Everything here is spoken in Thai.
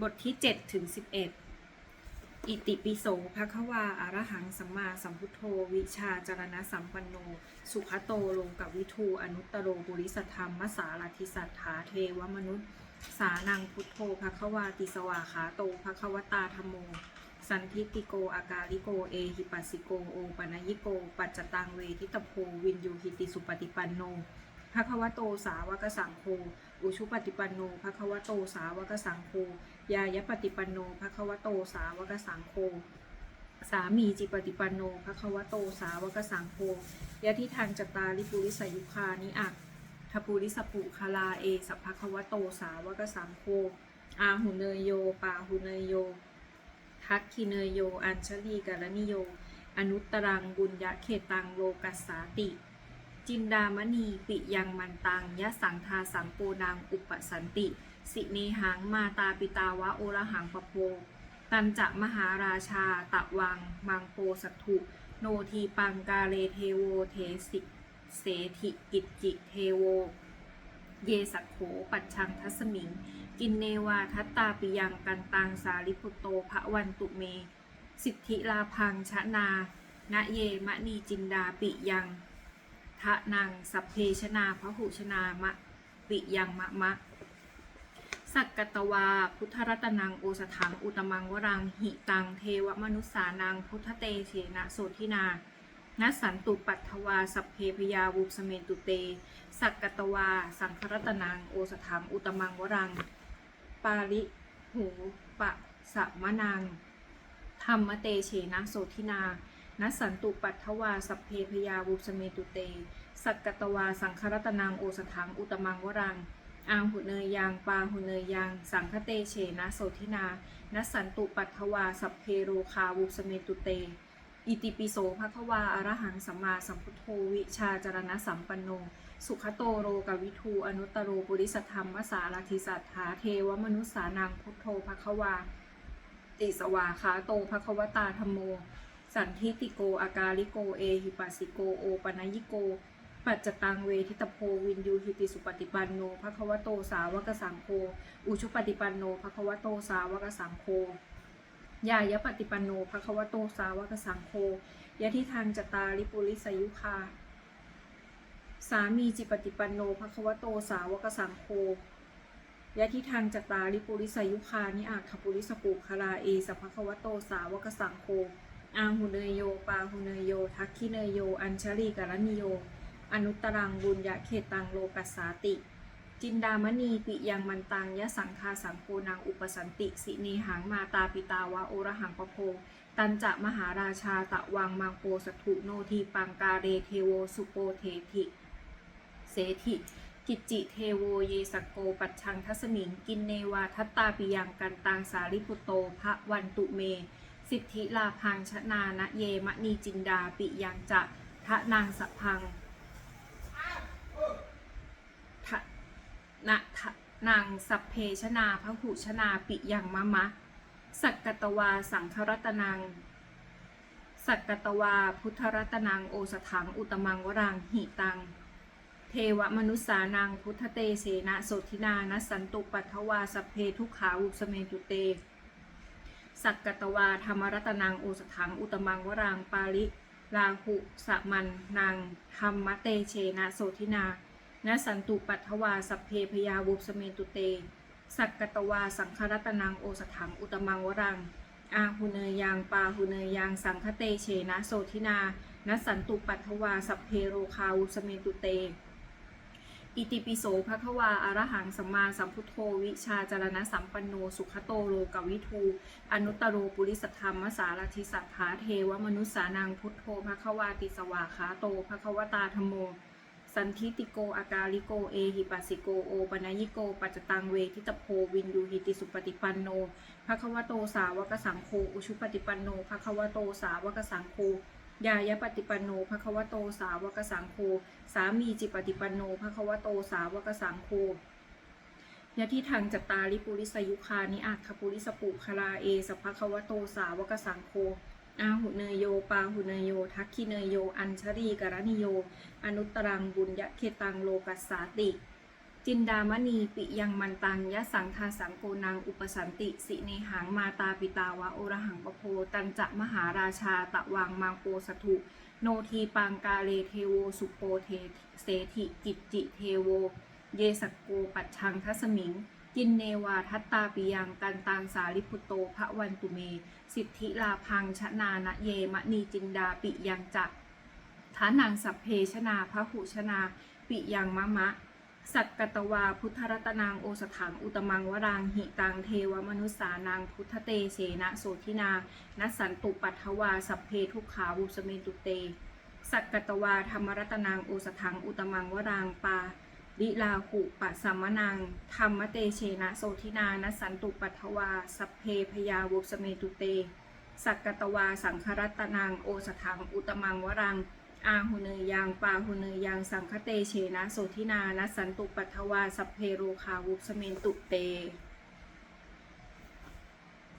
บทที่7ถึง11 อิติปิโสภะคะวาอารหังสัมมาสัมพุทโธ วิชาจารณะสัมปันโน สุขโตโลกับวิทูอนุตตโรบุริสธรรมมสาลัทิสัทธาเทวมนุษย์ สานังพุทโธภะคะวาติสวาขาโตภะคะวตาธรรมโม สันทิติโกอากาลิโกเอหิปัสสิโกโอปนยิโก ปัจจตังเวทิตโพวินยูหิติสุปฏิปันโน ภะควโตสาวกสังโฆอุชุปฏิปันโนภะควโตสาวกสังโฆยายปฏิปันโนภะควโตสาวกสังโฆสามีจิปฏิปันโนภะควโตสาวกสังโฆยะทิทางจตาริปุริสยุคานิอักทปุริสปุคาลาเอสัพพควโตสาวกสังโฆอาหุเนยโยปาหุเนยโย ทักคิเนยโย อัญชลีกรณิโย อนุตตรังบุญยะเขตังโลกัสสาติ จินดามณีปิยังมันตังยะสังทาสังโปนังอุปสันติ สิเนหังมาตาปิตาวะโอระหังปะโพตันจะมหาราชาตะวัง มังโปสัตถุ โนทีปังกาเลเทโวเทสิเสถิกิจจิเทโว เยสักโขปัจชังทัสมิง กินเนวาทัตตาปิยังกันตังสาลิปุโตภะวันตุเม สิทธิลาพังชะนาณเยมะนีจินดาปิยัง ทะนังสัพเพชนาพหุชนามะปิยังมะมะ สักกตวา พุทธรัตนังโอสถังอุตมังวรังหิตัง เทวมนุษานัง พุทธเตเชนะโสทินานัสันตุปัตถวา สัพเพพยาวุสเมนตุเต สักกตวา สังครัตนังโอสถังอุตมังวรัง ปาริหูปะสะมะนังธรรมเตเชนะโสทินา นัสสันตุปัตถวาสัพเพพยาวุสเมตุเต สักกตวาสังครัตนังโอสถังอุตมังวรัง อาหุเนยยังปาหุเนยยังสังคเตเชนะโสทินานัสสันตุปัตถวาสัพเพโรคาวุสเมตุเต อิติปิโสภะควาอารหังสัมมาสัมพุทโธวิชาจารณะสัมปันโน สุขโตโรกวิทูอนุตตโรปุริสธรรมวสาลทิสัทธาเทวมนุษสานังพุทโธภะควาติสวาคาโตภะควตาธรรมโม สันทิติโก อากาลิโก เอหิปัสสิโก โอปนยิโก ปัจจตังเวทิตโพวินยูหิติสุปฏิปันโนภะคะวะโตสาวกสังโฆ อุชุปฏิปันโนภะคะวะโตสาวกสังโฆยายปฏิปันโนภะคะวะโตสาวกสังโฆยะทิทางจตาริปุริสยุคา สามีจิปฏิปันโนภะคะวะโตสาวกสังโฆยะทิทางจตาริปุริสยุคานิอาคปุริสปุคลาเอสัพพะคะวะโตสาวกสังโฆ อาหุเนยโย ปาหุเนยโย ทักขิเนยโย อัญชลีกรณิโย อนุตตรังบุญยะเขตังโลกัสสาติ จินดามณีปิยังมันตังยะสังคาสังโกนางอุปสันติ สิเนหังมาตาปิตาวะโอระหังปะโพตันจะมหาราชาตะวังมังโปสถุโนทีปังกาเรเทโวสุโปเทธิเสถิกิจจิเทโวเยสโกปัจชังทัสมิงกินเนวาทัตตาปิยังกันตังสาริปุตโตภะวันตุเม สิทธิลาพังชนานะเยมะนีจินดาปิยังจะทะนางสะพังทะนะทะนางสัพเพชนาพหุชนาปิยังมะมะ สักกตวาสังครัตนัง สักกตวาพุทธรัตนังโอสถังอุตมังวรังหิตัง เทวมนุษานังพุทธเตเสนะโสทินานัสสันตุปัทวาสัพเพทุขาวุสเมตุเต สักกตวาธรรมรัตนังโอสถัง อุตมังวรังปาลิลาหุสมันนางธรรมเตเชนะโสทินานสันตุปัทวาสัพเพพยาวุสเมตุเต สักกตวาสังครัตนังโอสถัง อุตมังวรัง อาหุเนยยังปาหุเนยยังสังคเตเชนะโสทินานสันตุปัทวาสัพเพโรคาวุสเมตุเต อิติปิโสภะควาอารหังสัมมาสัมพุทโธวิชาจารณะสัมปันโนสุขโตโลกวิทู อนุตตโรปุริสธรรมสารทิสัทธาเทวมนุษสานังพุทโธภะควาติสวาขาโตภะควตาธโม สันทิติโกอากาลิโกเอหิปัสสิโกโอปนยิโกปัจจตังเวทิตโพวินยูหิติสุปฏิปันโนภะควโตสาวกสังโฆอุชุปฏิปันโนภะควโตสาวกสังโฆ ยายะปฏิปันโนภควโตสาวกสังโฆสามีจิปฏิปันโนภควโตสาวกสังโฆยะที่ทางจตาริปุริสยุคานิอาคปุริสปุคลาเอสัพพะควโตสาวกสังโฆอาหุเนยโย ปาหุเนยโย ทักขิเนยโย อัญชรีกรณิโย อนุตตรังบุญยะเคตังโลกัสสาติ จินดามณีปิยังมันตังยะสังทาสังโกนังอุปสันติ สิเนหังมาตาปิตาวะโอรหังปโพตันจะมหาราชาตะวังมังโปสถุโนทีปังกาเลเทโวสุโปเทเสถิกิจจิเทโว เยสกโกปัจชังทัสมิงจินเนวาทัตตาปิยังกันตังสาลิพุโตพระวันตุเม สิทธิลาพังชนานะเยมณีจินดาปิยังจะทานังสัพเพชนาพระหุชนา ปิยังมะมะ สักกตวาพุทธรัตนางโอสถังอุตมังวรางหิตังเทวมนุษสานางพุทธเตเสนะโสทินานัสันตุปัทวาสัพเพทุกขาวุสเมตุเต สักกตวาธรรมรัตนางโอสถังอุตมังวรางปาลิลาหุปัสสัมมนังธรรมเตเชนะโสทินานัสสันตุปัทวาสัพเพพยาวุสเมตุเต สักกตวาสังครัตนางโอสถังอุตมังวรัง อาหุเนยยังปาหุเนยยังสังคเตเชนะโสทินานะสสันตุปัทวาสัพเพโรคาวุสเมนตุเต